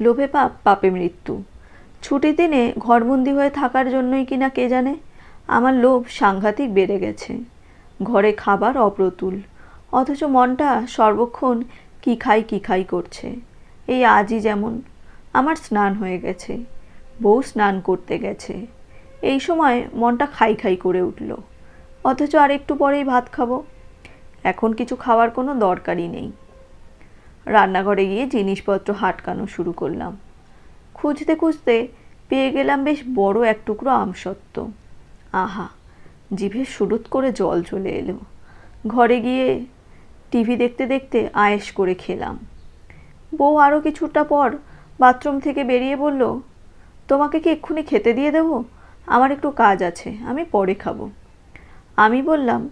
লোভে পাপ, পাপে মৃত্যু। ছুটির দিনে ঘরবন্দি হয়ে থাকার জন্যই কিনা কে জানে? আমার লোভ সাংঘাতিক বেড়ে গেছে। ঘরে খাবার অপ্রতুল। অথচ মনটা সর্বক্ষণ কি খাই কি খাই করছে। এই আজই যেমন আমার স্নান হয়ে গেছে। বউ স্নান করতে গেছে। এই সময় মনটা খাই খাই করে উঠল। অথচ আর একটু পরেই ভাত খাব। এখন কিছু খাওয়ার কোনো দরকারই নেই। রান্নাঘরে গিয়ে জিনিসপত্র হাটকানো শুরু করলাম। খুঁজতে খুঁজতে পেয়ে গেলাম বেশ বড় এক টুকরো আমসত্ত্ব আহা, জিভে সুরুত করে জল চলে এলো। ঘরে গিয়ে টিভি দেখতে দেখতে আয়েশ করে খেলাম। বউ আরও কিছুটা পর বাথরুম থেকে বেরিয়ে বলল, তোমাকে কি এক্ষুনি খেতে দিয়ে দেবো? আমার একটু কাজ আছে, আমি পরে খাব। আমি বললাম,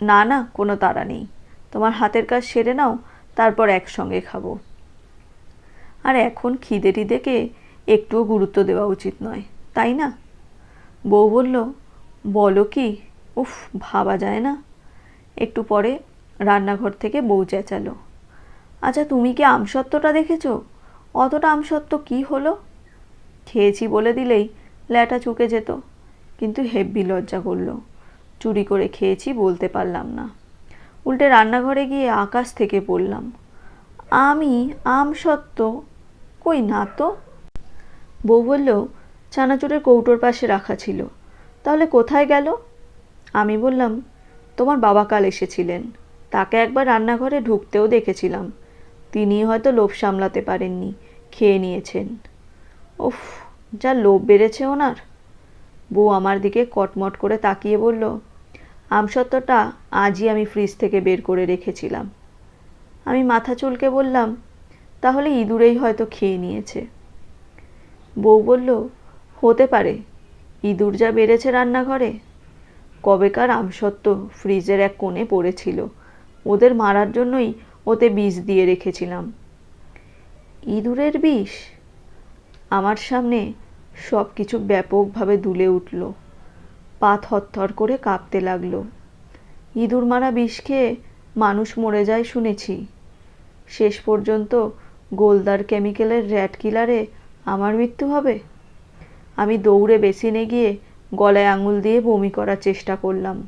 না না, কোনো তাড়া নেই। তোমার হাতের কাজ সেরে নাও তারপর একসঙ্গে খাব। আর এখন খিদে টিদেকে একটুও গুরুত্ব দেওয়া উচিত নয়, তাই না? বউ বলল, বলো কি? উফ, ভাবা যায় না। একটু পরে রান্নাঘর থেকে বউ চেঁচালো। আচ্ছা তুমি কি আমসত্ত্বটা দেখেছ? অতটা আমসত্ত্ব কি হলো? খেয়েছি বলে দিলেই ল্যাটা চুকে যেত, কিন্তু হেব্বি লজ্জা করল। চুরি করে খেয়েছি বলতে পারলাম না। উল্টে রান্নাঘরে গিয়ে আকাশ থেকে পড়লাম। আমি, আম সত্ত্ব, কই না তো? বউ বলল, চানাচুরের কৌটোর পাশে রাখা ছিল। তাহলে কোথায় গেল? আমি বললাম, তোমার বাবা কাল এসেছিলেন। তাকে একবার রান্নাঘরে ঢুকতেও দেখেছিলাম। তিনি হয়তো লোভ সামলাতে পারেননি, খেয়ে নিয়েছেন। উফ, যা লোভ বেড়েছে ওনার। বউ আমার দিকে কটমট করে তাকিয়ে বলল আমসত্ত্বটা আজই আমি ফ্রিজ থেকে বের করে রেখেছিলাম। আমি মাথা চুলকে বললাম, তাহলে ইঁদুরেই হয়তো খেয়ে নিয়েছে। বউ বলল, হতে পারে, ইঁদুর যা বেড়েছে রান্নাঘরে। কবেকার আমসত্ত্ব ফ্রিজের এক কোণে পড়েছিল, ওদের মারার জন্যই ওতে বিষ দিয়ে রেখেছিলাম। ইঁদুরের বিষ? আমার সামনে সব কিছু ব্যাপকভাবে দুলে উঠল। পা থরথর করে কাঁপতে লাগল। ইঁদুর মারা বিষ খেয়ে মানুষ মরে যায় শুনেছি। শেষ পর্যন্ত গোলদার কেমিক্যালের র্যাট কিলারে আমার মৃত্যু হবে? আমি দৌড়ে বেসিনে গিয়ে গলায় আঙুল দিয়ে বমি করার চেষ্টা করলাম।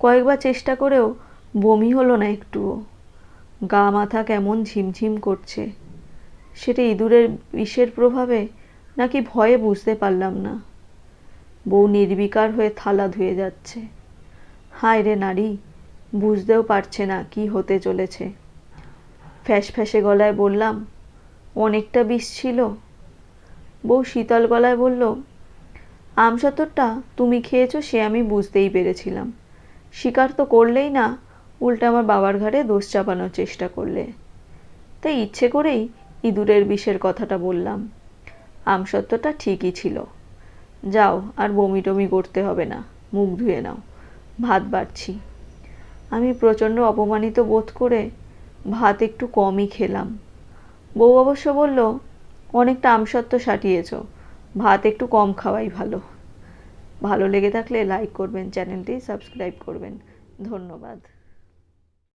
কয়েকবার চেষ্টা করেও বমি হলো না একটুও। গা মাথা কেমন ঝিমঝিম করছে। সেটা ইঁদুরের বিষের প্রভাবে নাকি ভয়ে বুঝতে পারলাম না। বউ নির্বিকার হয়ে থালা ধুয়ে যাচ্ছে। হায় রে নারী, বুঝতেও পারছে না কি হতে চলেছে। ফ্যাস ফ্যাসে গলায় বললাম, অনেকটা বিষ ছিল। বউ শীতল গলায় বলল আমসত্তরটা তুমি খেয়েছো সে আমি বুঝতেই পেরেছিলাম। স্বীকার তো করলেই না, উল্টে আমার বাবার ঘাড়ে দোষ চাপানোর চেষ্টা করলে। তাই ইচ্ছে করেই ইঁদুরের বিষের কথাটা বললাম। আমসত্ত্বটা ঠিকই ছিল। যাও, আর বমি টমি করতে হবে না। মুখ ধুয়ে নাও। ভাত বাড়ছি। আমি প্রচণ্ড অপমানিত বোধ করে ভাত একটু কমই খেলাম। বউ অবশ্য বলল, অনেকটা আমসত্ত্ব সাটিয়েছ। ভাত একটু কম খাওয়াই ভালো। ভালো লেগে থাকলে লাইক করবেন, চ্যানেলটি সাবস্ক্রাইব করবেন। ধন্যবাদ।